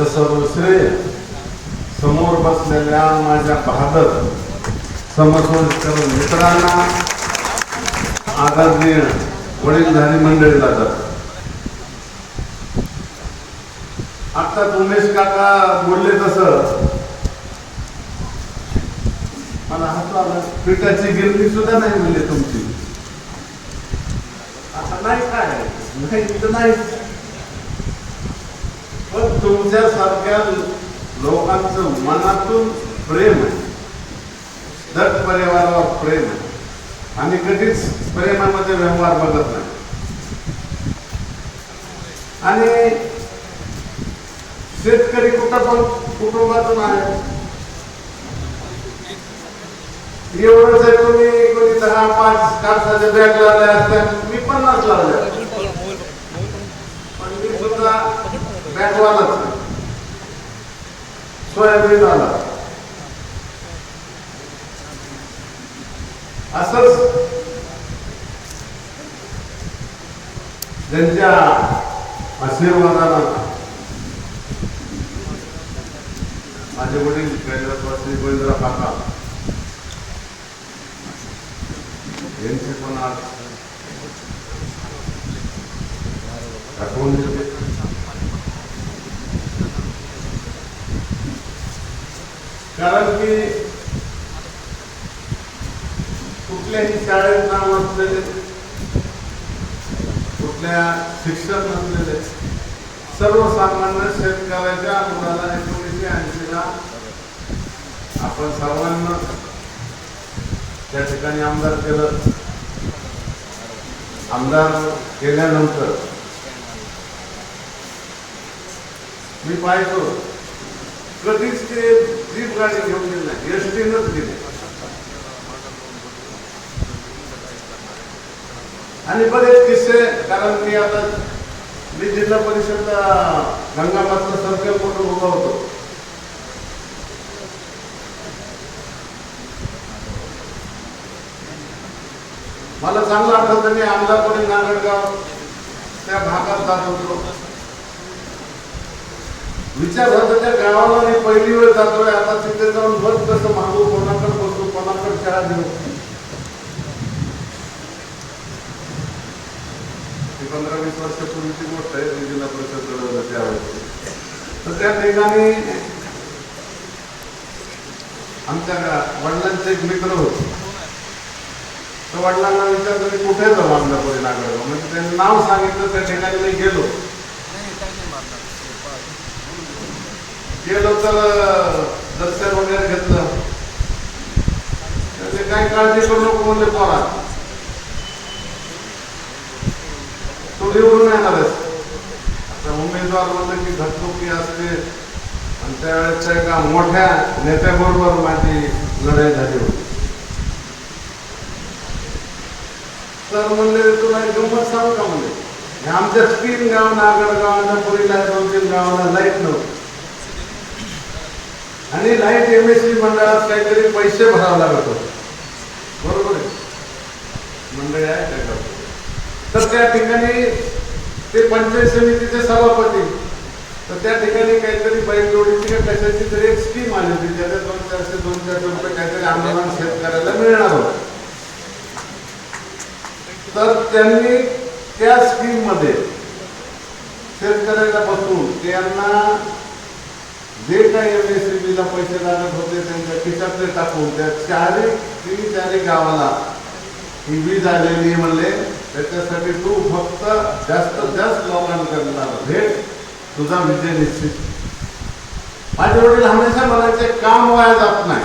त्याचं सर्व समोर बसलेल्या माझ्या बहादर समसोर मित्रांना आदरणीय वडीलधारी मंडळीला जात आता उमेश काका बोलले तसं. मला हात आलं पिठाची गिरणी सुद्धा नाही म्हणले तुमची. आता नाही काय? नाही नाही. तुमच्यासारख्या लोकांचं मनातून प्रेम आहे. दत्त परिवारावर प्रेम आहे. आणि कधीच प्रेमामध्ये व्यवहार बघत नाही. आणि शेतकरी कुठं पण कुटुंबातून आहे. एवढंच आहे तुम्ही कोणी दहा पाच कापसाच्या बॅग लावल्या असत्या मी पन्नास लावल्या पण मी सुद्धा बॅगवालाच आहे. सोयाबीन आला असंच त्यांच्या आशीर्वादाला माझे वडील कैलासवासी गोविंदराव काका यांचे पण आज आठवण कारण की कुठल्याही शाळेत नाव असलेले कुठल्या शिक्षण नसलेले सर्वसामान्य शेतकऱ्याच्या मुलाला एकोणीसशे ऐंशीला आपण सर्वांना त्या ठिकाणी आमदार केलं. आमदार केल्यानंतर मी पाहतो कधीच ते जीप गाडी घेऊन गेले नाही. एस टीनच गेले. आणि बरेच किस्से कारण मी आता मी जिल्हा परिषद गंगामातलं सर्कल म्हणून उभा होतो. मला चांगलं आठवतं मी आमदारपुरी नांदगाव त्या भागात जात होतो. विचार होता त्या गावाला मी पहिली वेळ जातोय आता तिथे जाऊन बस कसं मागू कोणाकडे बसू कोणाकडे चहा देऊ पंधरा वीस वर्षापूर्वीची गोष्ट आहे जिल्हा परिषद लढवलं त्यावेळेस तर त्या ठिकाणी आमच्या वडिलांचे एक मित्र होते. तर वडिलांना विचारलं मी कुठे जाऊ आमच्या नागरगाव म्हणजे त्यांनी नाव सांगितलं त्या ठिकाणी मी गेलो. गेलो तर दर्शन वगैरे घेतलं. तर ते काय काळजी करू नको म्हणले पोरा तू निवडून येणारच आता उमेदवार म्हणलं की घटमुखी असते. आणि त्यावेळेस एका मोठ्या नेत्याबरोबर माझी लढाई झाली होती. तर म्हणले तुला एक गंमत सांगू का म्हणले? आमच्या तीन गावांना आगडगावांना पुरीला दोन तीन गावांना लाइट नव्हती. आणि लाइट एम एस सी मंडळात काहीतरी पैसे भरावे लागत होते. बरोबर आहे. मंडळी आहे त्या तर त्या ठिकाणी ते पंचायत समितीचे सभापती तर त्या ठिकाणी काहीतरी बैल जोडीची का कशाची तरी एक स्कीम आली होती ज्याच्या दोन चारशे दोन चारशे रुपये काहीतरी आंदोलन शेतकऱ्याला मिळणार होतं. तर त्यांनी त्या स्कीममध्ये शेतकऱ्याला बसून त्यांना जे काही एम एस ला पैसे लागत होते त्यांच्या खिशातले टाकून त्या चारी तीन चारी गावाला ही वीज आलेली म्हणले. त्याच्यासाठी तू फक्त जास्तीत जास्त लोकांकडला भेट. तुझा विजय निश्चित. माझे वडील हमेशा म्हणायचे काम वाया जात नाही.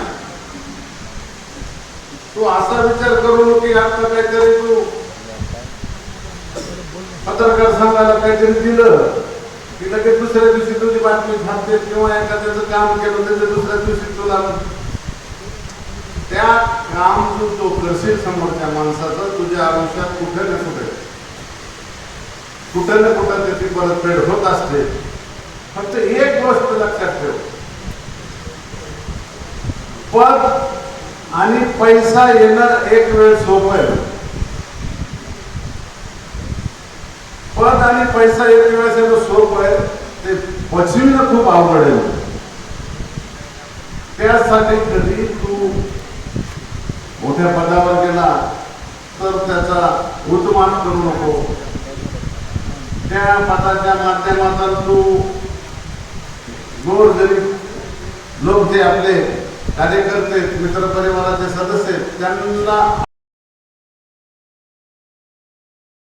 तू असा विचार करू की आता काहीतरी तू पत्रकार सांगायला काहीतरी दिलं. की लगेच दुसऱ्या दिवशी तुझी बातमी छापते किंवा एखाद्याचं काम केलं त्याच्या दुसऱ्या दिवशी तुला त्या काम तू तो करशील समोरच्या माणसाचं तुझ्या आयुष्यात कुठे ना कुठे कुठे ना कुठं त्याची परतफेड होत असते. फक्त एक गोष्ट लक्षात ठेव. पद आणि पैसा येणं एक वेळ सोपं आहे. पद आणि पैसा एक वेळेस येणं सोपं आहे. ते पचविणं खूप अवघड आहे. त्यासाठी कधी तू मोठ्या पदावर गेला तर त्याचा उतमान करू नको. त्या पदाच्या माध्यमातून तू गोरगरीब लोक जे आपले कार्यकर्ते मित्रपरिवाराचे सदस्य त्यांना